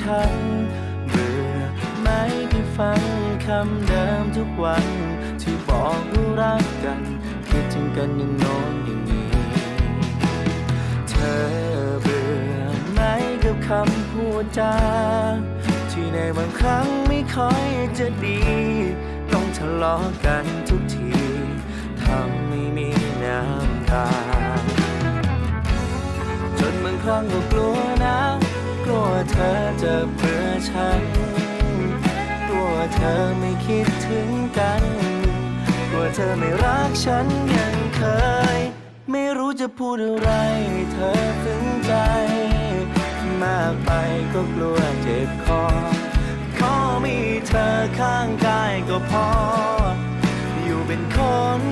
ฉัน เบื่อไหมที่ฟังคำเดิมทุกวัน ที่บอกรักกันคิดถึงกันยังนอนอย่างนี้ เธอเบื่อไหมกับคำพูดจาที่ในบางครั้งไม่ค่อยจะดี ต้องทะเลาะกันทุกทีทำให้มีน้ำตาจนบางครั้งก็กลัวนะ เธอจะเบื่อฉันกลัวเธอไม่คิดถึงกันกลัวเธอไม่รักฉันยังเคย ไม่รู้จะพูดอะไรให้เธอถึงใจ มากไปก็กลัวเจ็บคอ ขอมีเธอข้างกายก็พอ อยู่เป็นคน